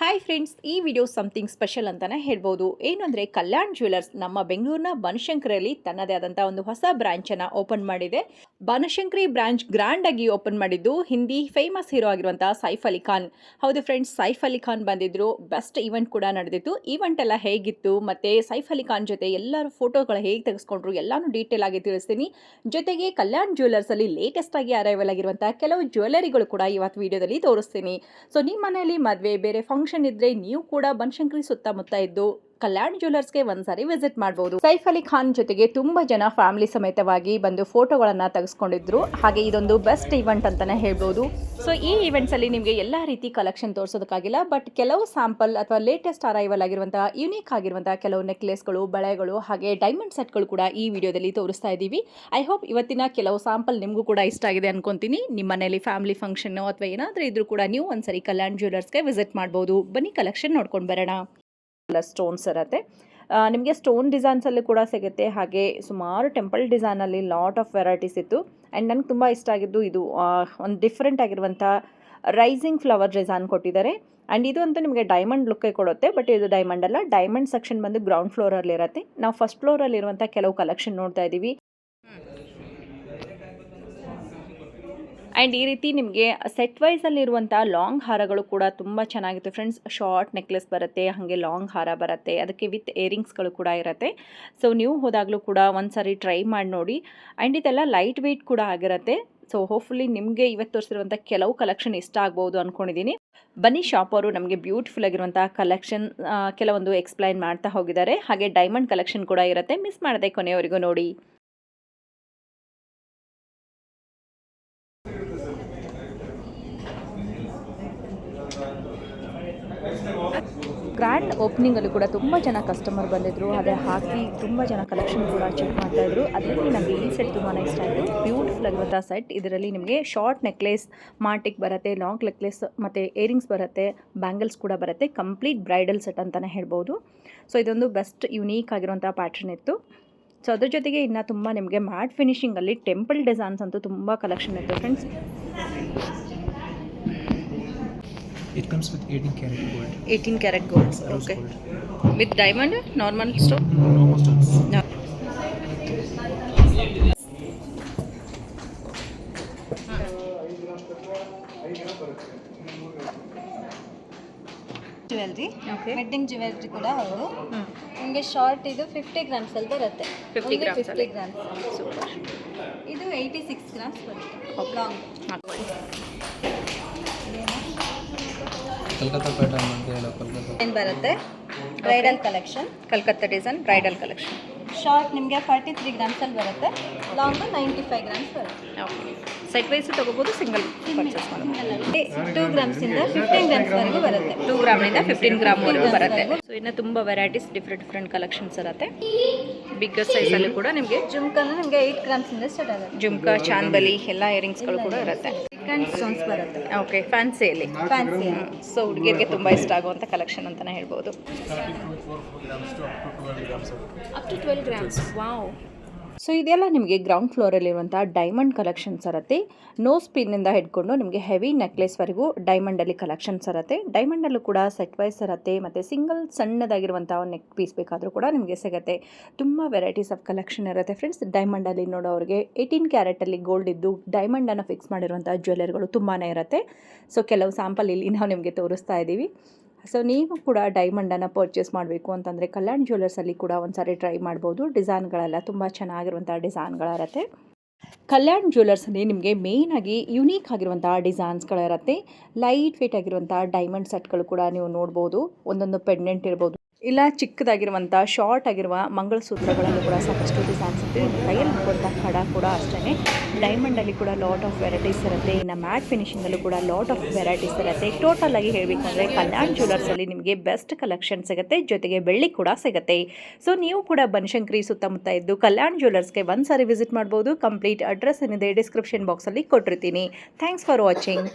Hi friends ಈ video something special ಅಂತಲೇ ಹೇಳ್ಬೋದು. ಏನು ಅಂದರೆ ಕಲ್ಯಾಣ್ ಜ್ಯುವೆಲರ್ಸ್ ನಮ್ಮ ಬೆಂಗಳೂರಿನ ಬನಶಂಕರಿಯಲ್ಲಿ ತನ್ನದೇ ಆದಂಥ ಒಂದು ಹೊಸ ಬ್ರಾಂಚನ್ನು ಓಪನ್ ಮಾಡಿದೆ. ಬನಶಂಕರಿ ಬ್ರಾಂಚ್ ಗ್ರ್ಯಾಂಡ್ ಆಗಿ ಓಪನ್ ಮಾಡಿದ್ದು ಹಿಂದಿ ಫೇಮಸ್ ಹೀರೋ ಆಗಿರುವಂಥ ಸೈಫ್ ಅಲಿ ಖಾನ್. ಹೌದು ಫ್ರೆಂಡ್ಸ್ ಸೈಫ್ ಅಲಿ ಖಾನ್ ಬಂದಿದ್ರು. ಬೆಸ್ಟ್ ಈವೆಂಟ್ ಕೂಡ ನಡೆದಿತ್ತು. ಈವೆಂಟ್ ಎಲ್ಲ ಹೇಗಿತ್ತು ಮತ್ತು ಸೈಫ್ ಅಲಿ ಖಾನ್ ಜೊತೆ ಎಲ್ಲರೂ ಫೋಟೋಗಳು ಹೇಗೆ ತೆಗೆಸ್ಕೊಂಡ್ರು ಎಲ್ಲಾನು ಡೀಟೇಲ್ ಆಗಿ ತಿಳಿಸ್ತೀನಿ. ಜೊತೆಗೆ ಕಲ್ಯಾಣ್ ಜ್ಯುವೆಲರ್ಸಲ್ಲಿ ಲೇಟೆಸ್ಟ್ ಆಗಿ ಅರೈವಲ್ ಆಗಿರುವಂಥ ಕೆಲವು ಜ್ಯುವೆಲರಿಗಳು ಕೂಡ ಇವತ್ತು ವಿಡಿಯೋದಲ್ಲಿ ತೋರಿಸ್ತೀನಿ. ಸೊ ನಿಮ್ಮ ಮನೆಯಲ್ಲಿ ಮದುವೆ, ಬೇರೆ ಫಂಕ್ಷನ್ ಇದ್ದರೆ ನೀವು ಕೂಡ ಬನಶಂಕರಿ ಸುತ್ತಮುತ್ತ ಇದ್ದು ಕಲ್ಯಾಣ್ ಜ್ಯುವೆಲರ್ಸ್ಗೆ ಒಂದ್ಸಾರಿ ವಿಸಿಟ್ ಮಾಡಬಹುದು ಸೈಫ್ ಅಲಿ ಖಾನ್ ಜೊತೆಗೆ ತುಂಬಾ ಜನ ಫ್ಯಾಮಿಲಿ ಸಮೇತವಾಗಿ ಬಂದು ಫೋಟೋಗಳನ್ನ ತೆಗೆಸ್ಕೊಂಡಿದ್ರು. ಹಾಗೆ ಇದೊಂದು ಬೆಸ್ಟ್ ಇವೆಂಟ್ ಅಂತಾನೆ ಹೇಳ್ಬೋದು. ಸೊ ಈ ಇವೆಂಟ್ಸ್ ಅಲ್ಲಿ ನಿಮಗೆ ಎಲ್ಲಾ ರೀತಿ ಕಲೆಕ್ಷನ್ ತೋರಿಸೋದಕ್ಕಾಗಿಲ್ಲ, ಬಟ್ ಕೆಲವು ಸ್ಯಾಂಪಲ್ ಅಥವಾ ಲೇಟೆಸ್ಟ್ ಅರೈವಲ್ ಆಗಿರುವಂತಹ ಯುನೀಕ್ ಆಗಿರುವಂತಹ ಕೆಲವು ನೆಕ್ಲೆಸ್ಗಳು, ಬಳೆಗಳು, ಹಾಗೆ ಡೈಮಂಡ್ ಸೆಟ್ಗಳು ಕೂಡ ಈ ವಿಡಿಯೋದಲ್ಲಿ ತೋರಿಸ್ತಾ ಇದ್ದೀವಿ ಐ ಹೋಪ್ ಇವತ್ತಿನ ಕೆಲವು ಸ್ಯಾಂಪಲ್ ನಿಮಗೂ ಕೂಡ ಇಷ್ಟ ಆಗಿದೆ ಅನ್ಕೊಂತೀನಿ. ನಿಮ್ಮ ಮನೆಯಲ್ಲಿ ಫ್ಯಾಮಿಲಿ ಫಂಕ್ಷನ್ ಅಥವಾ ಏನಾದರೂ ಇದ್ರೂ ಕೂಡ ನೀವು ಒಂದ್ಸರಿ ಕಲ್ಯಾಣ್ ಜ್ಯುವೆಲರ್ಸ್ಗೆ ವಿಸಿಟ್ ಮಾಡಬಹುದು ಬನ್ನಿ ಕಲೆಕ್ಷನ್ ನೋಡ್ಕೊಂಡು ಬರೋಣ. ಎಲ್ಲ ಸ್ಟೋನ್ಸ್ ಇರುತ್ತೆ. ನಿಮಗೆ ಸ್ಟೋನ್ ಡಿಸೈನ್ಸಲ್ಲಿ ಕೂಡ ಸಿಗುತ್ತೆ. ಹಾಗೆ ಸುಮಾರು ಟೆಂಪಲ್ ಡಿಸೈನಲ್ಲಿ ಲಾಟ್ ಆಫ್ ವೆರೈಟೀಸ್ ಇತ್ತು. ಆ್ಯಂಡ್ ನನಗೆ ತುಂಬ ಇಷ್ಟ ಆಗಿದ್ದು ಇದು ಒಂದು ಡಿಫ್ರೆಂಟ್ ಆಗಿರುವಂಥ ರೈಸಿಂಗ್ ಫ್ಲವರ್ ಡಿಸೈನ್ ಕೊಟ್ಟಿದ್ದಾರೆ. ಆ್ಯಂಡ್ ಇದು ಅಂತೂ ನಿಮಗೆ ಡೈಮಂಡ್ ಲುಕ್ಕೇ ಕೊಡುತ್ತೆ. ಬಟ್ ಇದು ಡೈಮಂಡ್ ಅಲ್ಲ ಡೈಮಂಡ್ ಸೆಕ್ಷನ್ ಬಂದು ಗ್ರೌಂಡ್ ಫ್ಲೋರಲ್ಲಿ ಇರುತ್ತೆ ನಾವು ಫಸ್ಟ್ ಫ್ಲೋರಲ್ಲಿರುವಂಥ ಕೆಲವು ಕಲೆಕ್ಷನ್ ನೋಡ್ತಾ ಇದ್ದೀವಿ. ಆ್ಯಂಡ್ ಈ ರೀತಿ ನಿಮಗೆ ಸೆಟ್ ವೈಸಲ್ಲಿರುವಂಥ ಲಾಂಗ್ ಹಾರಗಳು ಕೂಡ ತುಂಬ ಚೆನ್ನಾಗಿತ್ತು. ಫ್ರೆಂಡ್ಸ್ ಶಾರ್ಟ್ ನೆಕ್ಲೆಸ್ ಬರುತ್ತೆ, ಹಾಗೆ ಲಾಂಗ್ ಹಾರ ಬರುತ್ತೆ, ಅದಕ್ಕೆ ವಿತ್ ಏರಿಂಗ್ಸ್ಗಳು ಕೂಡ ಇರುತ್ತೆ. ಸೊ ನೀವು ಹೋದಾಗಲೂ ಕೂಡ ಒಂದು ಸಾರಿ ಟ್ರೈ ಮಾಡಿ ನೋಡಿ. ಆ್ಯಂಡ್ ಇದೆಲ್ಲ ಲೈಟ್ ವೆಯ್ಟ್ ಕೂಡ ಆಗಿರುತ್ತೆ. ಸೊ ಹೋಪ್ಫುಲಿ ನಿಮಗೆ ಇವತ್ತು ತೋರಿಸಿರುವಂಥ ಕೆಲವು ಕಲೆಕ್ಷನ್ ಇಷ್ಟ ಆಗ್ಬೋದು ಅಂದ್ಕೊಂಡಿದ್ದೀನಿ ಬನ್ನಿ ಶಾಪ್ ಅವರು ನಮಗೆ ಬ್ಯೂಟಿಫುಲ್ ಆಗಿರುವಂಥ ಕಲೆಕ್ಷನ್ ಕೆಲವೊಂದು ಎಕ್ಸ್ಪ್ಲೈನ್ ಮಾಡ್ತಾ ಹೋಗಿದ್ದಾರೆ. ಹಾಗೆ ಡೈಮಂಡ್ ಕಲೆಕ್ಷನ್ ಕೂಡ ಇರುತ್ತೆ. ಮಿಸ್ ಮಾಡದೆ ಕೊನೆಯವರೆಗೂ ನೋಡಿ. ಗ್ರ್ಯಾಂಡ್ ಓಪನಿಂಗಲ್ಲೂ ಕೂಡ ತುಂಬ ಜನ ಕಸ್ಟಮರ್ ಬಂದಿದ್ದರು ಅದೇ ಹಾಕಿ ತುಂಬ ಜನ ಕಲೆಕ್ಷನ್ ಕೂಡ ಚೆಕ್ ಮಾಡ್ತಾಯಿದ್ರು ಅದರಲ್ಲಿ ನಮಗೆ ಈ ಸೆಟ್ ತುಂಬಾ ಇಷ್ಟ ಆಯಿತು. ಬ್ಯೂಟಿಫುಲ್ ಆಗಿರುವಂಥ ಸೆಟ್ ಇದರಲ್ಲಿ ನಿಮಗೆ ಶಾರ್ಟ್ ನೆಕ್ಲೆಸ್ ಮಾರ್ಟಿಕ್ ಬರುತ್ತೆ ಲಾಂಗ್ ನೆಕ್ಲೆಸ್ ಮತ್ತು ಏರಿಂಗ್ಸ್ ಬರುತ್ತೆ ಬ್ಯಾಂಗಲ್ಸ್ ಕೂಡ ಬರುತ್ತೆ. ಕಂಪ್ಲೀಟ್ ಬ್ರೈಡಲ್ ಸೆಟ್ ಅಂತಲೇ ಹೇಳ್ಬೋದು. ಸೊ ಇದೊಂದು ಬೆಸ್ಟ್ ಯುನೀಕ್ ಆಗಿರುವಂಥ ಪ್ಯಾಟ್ರನ್ ಇತ್ತು. ಸೊ ಅದ್ರ ಜೊತೆಗೆ ಇನ್ನು ತುಂಬ ನಿಮಗೆ ಮ್ಯಾಟ್ ಫಿನಿಷಿಂಗಲ್ಲಿ ಟೆಂಪಲ್ ಡಿಸೈನ್ಸ್ ಅಂತೂ ತುಂಬ ಕಲೆಕ್ಷನ್ ಇತ್ತು. Friends It comes with 18 karat gold. Eighteen carat gold Rose okay gold. With diamond normal stone Normal stones. Jewellery okay wedding jewellery ಕೂಡ ಹೌದು ನಿಮಗೆ ಶಾರ್ಟ್ ಇದು ಫಿಫ್ಟಿ ಗ್ರಾಮ್ಸ್ ಅಲ್ಲಿ ಬರುತ್ತೆ. ಫಿಫ್ಟಿ ಗ್ರಾಮ್ಸ್ ಸೂಪರ್ ಇದು ಏಯ್ಟಿ ಸಿಕ್ಸ್ ಗ್ರಾಮ್ಸ್ ಬರುತ್ತೆ. Long Calcutta pattern ಅಂತ ಹೇಳೋ ಕಲ್ಕತ್ತಾ. ಏನು ಬರುತ್ತೆ. Bridal collection Calcutta design bridal collection short ನಿಮಗೆ ಫಾರ್ಟಿ ತ್ರೀ ಗ್ರಾಮ್ಸ್ ಅಲ್ಲಿ ಬರುತ್ತೆ. ಲಾಂಗ್ ನೈಂಟಿ ಫೈವ್ ಗ್ರಾಮ್ಸ್ ಬರುತ್ತೆ. ಓಕೆ ಸೆಟ್ ವೈಸ್ ತೊಗೋಬೋದು ಸಿಂಗಲ್ ಪರ್ಚೇಸ್ ಮಾಡ್ಬೋದು. ಟೂ ಗ್ರಾಮ್ಸಿಂದ ಫಿಫ್ಟೀನ್ ಗ್ರಾಮ್ಸ್ವರೆಗೂ ಬರುತ್ತೆ. ಟೂ ಗ್ರಾಮಿಂದ ಫಿಫ್ಟೀನ್ ಗ್ರಾಮ್ವರೆಗೂ ಬರುತ್ತೆ. ಸೊ ಇನ್ನು ತುಂಬ ವೆರೈಟೀಸ್ ಡಿಫ್ರೆಂಟ್ ಡಿಫ್ರೆಂಟ್ ಕಲೆಕ್ಷನ್ಸ್ ಇರುತ್ತೆ. ಬಿಗ್ಗರ್ ಸೈಜಲ್ಲಿ ಕೂಡ ನಿಮಗೆ ಜುಮ್ಕನ ನಿಮಗೆ ಏಯ್ಟ್ ಗ್ರಾಮ್ಸಿಂದ ಸ್ಟಾರ್ಟ್ ಆಗುತ್ತೆ. ಜುಮ್ಕಾ ಚಾಂದಲಿ ಎಲ್ಲ ಇಯರಿಂಗ್ಸ್ಗಳು ಕೂಡ ಇರುತ್ತೆ. ಚಿಕನ್ ಸ್ಟೋನ್ಸ್ ಬರುತ್ತೆ. ಓಕೆ ಫ್ಯಾನ್ಸಿಯಲ್ಲಿ ಫ್ಯಾನ್ಸಿ ಸೊ ಹುಡುಗಿಯರಿಗೆ ತುಂಬ ಇಷ್ಟ ಆಗುವಂಥ ಕಲೆಕ್ಷನ್ ಅಂತಲೇ ಹೇಳ್ಬೋದು. Up to twelve grams wow so ಇದೆಲ್ಲ ನಿಮಗೆ ಗ್ರೌಂಡ್ ಫ್ಲೋರಲ್ಲಿರುವಂಥ ಡೈಮಂಡ್ ಕಲೆಕ್ಷನ್ಸ್ ಇರುತ್ತೆ ನೋ ಸ್ಪಿನ್ನಿಂದ ಹಿಡ್ಕೊಂಡು ನಿಮಗೆ ಹೆವಿ ನೆಕ್ಲೆಸ್ವರೆಗೂ ಡೈಮಂಡಲ್ಲಿ ಕಲೆಕ್ಷನ್ಸ್ ಇರುತ್ತೆ ಡೈಮಂಡಲ್ಲೂ ಕೂಡ ಸೆಟ್ ವೈಸ್ ಇರುತ್ತೆ ಮತ್ತು ಸಿಂಗಲ್ ಸಣ್ಣದಾಗಿರುವಂಥ ನೆಕ್ ಪೀಸ್ ಬೇಕಾದರೂ ಕೂಡ ನಿಮಗೆ ಸಿಗುತ್ತೆ. ತುಂಬ ವೆರೈಟೀಸ್ ಆಫ್ ಕಲೆಕ್ಷನ್ ಇರುತ್ತೆ ಫ್ರೆಂಡ್ಸ್ ಡೈಮಂಡಲ್ಲಿ ನೋಡೋರಿಗೆ ಏಯ್ಟೀನ್ ಕ್ಯಾರೆಟಲ್ಲಿ ಗೋಲ್ಡ್ ಇದ್ದು ಡೈಮಂಡನ್ನು ಫಿಕ್ಸ್ ಮಾಡಿರುವಂಥ ಜ್ಯುವೆಲರಿಗಳು ತುಂಬಾ ಇರುತ್ತೆ. ಸೊ ಕೆಲವು ಸ್ಯಾಂಪಲ್ ಇಲ್ಲಿ ನಾವು ನಿಮಗೆ ತೋರಿಸ್ತಾ ಇದ್ದೀವಿ. ಸೊ ನೀವು ಕೂಡ ಡೈಮಂಡನ್ನು ಪರ್ಚೇಸ್ ಮಾಡಬೇಕು ಅಂತಂದರೆ ಕಲ್ಯಾಣ್ ಜ್ಯುವೆಲರ್ಸಲ್ಲಿ ಕೂಡ ಒಂದು ಸಾರಿ ಟ್ರೈ ಮಾಡ್ಬೋದು. ಡಿಸೈನ್ಗಳೆಲ್ಲ ತುಂಬ ಚೆನ್ನಾಗಿರುವಂಥ ಡಿಸೈನ್ಗಳಿರುತ್ತೆ. ಕಲ್ಯಾಣ್ ಜ್ಯುವೆಲರ್ಸಲ್ಲಿ ನಿಮಗೆ ಮೇಯ್ನಾಗಿ ಯುನೀಕ್ ಆಗಿರುವಂಥ ಡಿಸೈನ್ಸ್ಗಳಿರುತ್ತೆ. ಲೈಟ್ ವೇಟ್ ಆಗಿರುವಂಥ ಡೈಮಂಡ್ ಸೆಟ್ಗಳು ಕೂಡ ನೀವು ನೋಡ್ಬೋದು. ಒಂದೊಂದು ಪೆಂಡೆಂಟ್ ಇರ್ಬೋದು. ಇಲ್ಲ ಚಿಕ್ಕದಾಗಿರುವಂಥ ಶಾರ್ಟ್ ಆಗಿರುವ ಮಂಗಳಸೂತ್ರಗಳಲ್ಲೂ ಕೂಡ ಸಾಕಷ್ಟು ಡಿಸೈನ್ಸ್ ಇರುತ್ತೆ ಕೈಯಲ್ಲಿ ಹಾಕುವಂಥ ಕಡ ಕೂಡ ಅಷ್ಟೇ ಡೈಮಂಡಲ್ಲಿ ಕೂಡ ಲಾಟ್ ಆಫ್ ವೆರೈಟೀಸ್ ಇರುತ್ತೆ. ಇನ್ನು ಮ್ಯಾಟ್ ಫಿನಿಷಿಂಗಲ್ಲೂ ಕೂಡ ಲಾಟ್ ಆಫ್ ವೆರೈಟೀಸ್ ಇರುತ್ತೆ. ಟೋಟಲ್ ಆಗಿ ಹೇಳಬೇಕಂದ್ರೆ ಕಲ್ಯಾಣ್ ಜ್ಯುವೆಲರ್ಸಲ್ಲಿ ನಿಮಗೆ ಬೆಸ್ಟ್ ಕಲೆಕ್ಷನ್ ಸಿಗುತ್ತೆ. ಜೊತೆಗೆ ಬೆಳ್ಳಿ ಕೂಡ ಸಿಗುತ್ತೆ. ಸೊ ನೀವು ಕೂಡ ಬನಶಂಕರಿ ಸುತ್ತಮುತ್ತ ಇದ್ದು ಕಲ್ಯಾಣ್ ಜ್ಯುವೆಲರ್ಸ್ಗೆ ಒಂದು ಸಾರಿ ವಿಸಿಟ್ ಮಾಡ್ಬೋದು. ಕಂಪ್ಲೀಟ್ ಅಡ್ರೆಸ್ ಏನಿದೆ ಡಿಸ್ಕ್ರಿಪ್ಷನ್ ಬಾಕ್ಸಲ್ಲಿ ಕೊಟ್ಟಿರ್ತೀನಿ. Thanks for watching